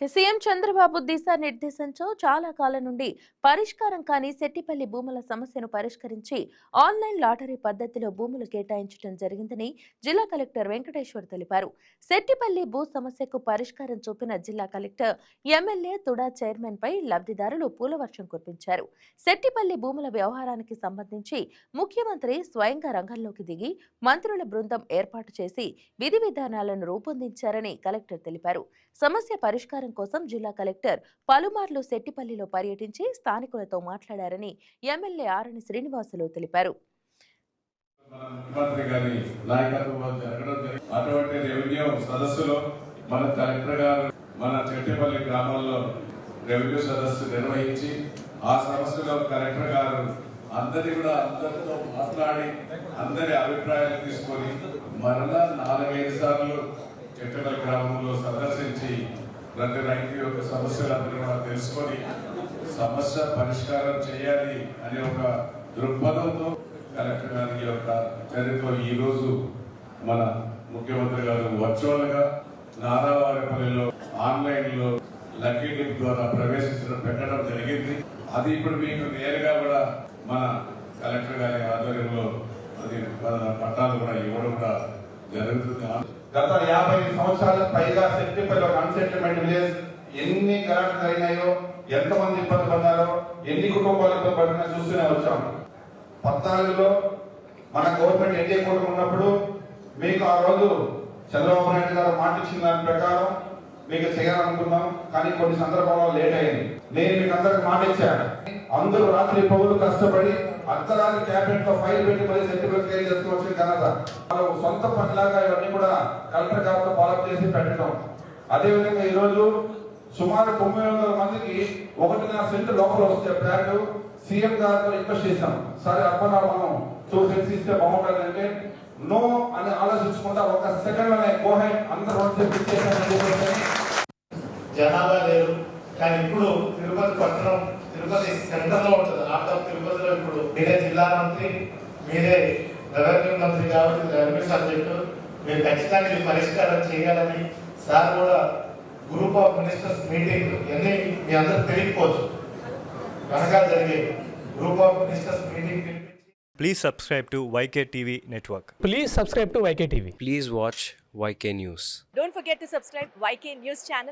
CM Chandrababu దిశానిర్దేశంతో చాలా కాలం నుండి పరిష్కారం కాని సెట్టిపల్లి భూముల సమస్యను పరిష్కరించి ఆన్లైన్ లాటరీ పద్ధతిలో భూములు కేటాయించడం జరిగిందని జిల్లా కలెక్టర్ వెంకటేశ్వర్ తెలిపారు. సెట్టిపల్లి భూ సమస్యకు పరిష్కారం చూపిన జిల్లా కలెక్టర్ ఎమ్మెల్యే తుడా చైర్మన్ పై లబ్ధిదారులు పూలవర్షం కురిపించారు. సెట్టిపల్లి భూముల వ్యవహారానికి సంబంధించి ముఖ్యమంత్రి స్వయంగా రంగంలోకి దిగి మంత్రుల బృందం ఏర్పాటు చేసి విధి విధానాలను రూపొందించారని కలెక్టర్ తెలిపారు. సమస్య పరిష్కారం కోసం జిల్లా కలెక్టర్ పలుమార్లు సెట్టిపల్లిలో పర్యటించి స్థానికులతో మాట్లాడారని ఎమ్మెల్యే ఆరణి శ్రీనివాసులు తెలిపారు. మన కలెక్టర్ గారు మన చెట్టిపల్లి గ్రామంలో రెవెన్యూ సదస్సు నిర్వహించి ఆ సదస్సులో కలెక్టర్ గారు అందరి కూడా అందరితో మాట్లాడి అందరి అభిప్రాయాలు తీసుకొని మరలా నాలుగైదు సార్లు చెట్టపల్లి గ్రామంలో సదస్సు ప్రతి రైతు యొక్క సమస్యలందరూ కూడా తెలుసుకొని సమస్య పరిష్కారం చేయాలి అనే ఒక దృక్పథంతో కలెక్టర్ గారి యొక్క చర్యతో ఈరోజు మన ముఖ్యమంత్రి గారు వర్చువల్గా నారావారిపల్లిలో ఆన్లైన్లో లక్కీ డిప్ ద్వారా ప్రవేశించడం పెట్టడం జరిగింది. అది ఇప్పుడు మీకు నేరుగా కూడా మన కలెక్టర్ గారి ఆధ్వర్యంలో అది మన పట్టాలు కూడా ఇవ్వడం కూడా జరుగుతుంది. గత యాభై సంవత్సరాల పైగా సెట్టిపల్లి ఒక అన్సెటిల్మెంట్ విలేజ్ ఎన్ని గలాట్లు జరిగినాయో ఎంతమంది ఇబ్బంది పడ్డారో ఎన్ని కుటుంబాలు ఇబ్బంది పడినా చూస్తూనే వచ్చాం. పద్నాలుగులో మన గవర్నమెంట్ ఎన్డీఏ కూటమి ఉన్నప్పుడు మీకు ఆ రోజు చంద్రబాబు నాయుడు గారు మాట ఇచ్చిన దాని ప్రకారం మీకు చేయాలనుకున్నాం కానీ కొన్ని సందర్భాల్లో లేట్ అయింది. నేను మీకు అందరికి మాట ఇచ్చాను. అందరూ రాత్రి పౌరులు కష్టపడి అర్ధరాత్రి క్యాబినెట్లో ఫైల్ పెట్టి మరి సెంటిమెంట్ క్లియర్ చేసుకోవాల్సిన ఘనత. వాళ్ళు సొంత పనిలాగా ఇవన్నీ కూడా కలెక్టర్ గారితో ఫాలో చేసి పెట్టడం. అదేవిధంగా ఈ రోజు సుమారు తొమ్మిది వందల మందికి ఒకటిన్నర సెంట్ లోపల వస్తే ప్లాట్ సీఎం గారితో రిక్వెస్ట్ చేశాం. సరే అప్పనా మనం టూ సెంట్స్ ఇస్తే బాగుంటుంది అంటే నో అని ఆలోచించకుండా ఒక సెకండ్లోనే గోహెడ్ అందరూ రెండు జనాభా లేరు కానీ ఇప్పుడు తిరుపతి పట్టణం తిరుపతి సెంటర్లో ఉంటుంది ఆఫ్టర్ తిరుపతిలో ఇప్పుడు మీరే జిల్లా మంత్రి మీరే రెవెన్యూ మంత్రి కాబట్టి రెవెన్యూ సబ్జెక్టు మీరు ఖచ్చితంగా ఇది పరిష్కారం చేయాలని సార్ కూడా గ్రూప్ ఆఫ్ మినిస్టర్స్ మీటింగ్ ఇవన్నీ మీ అందరికి తెలియకపోవచ్చు వెనకాల జరిగే group of ministers meeting Please subscribe to YK TV Network. Please subscribe to YK TV. Please watch YK News. Don't forget to subscribe YK News channel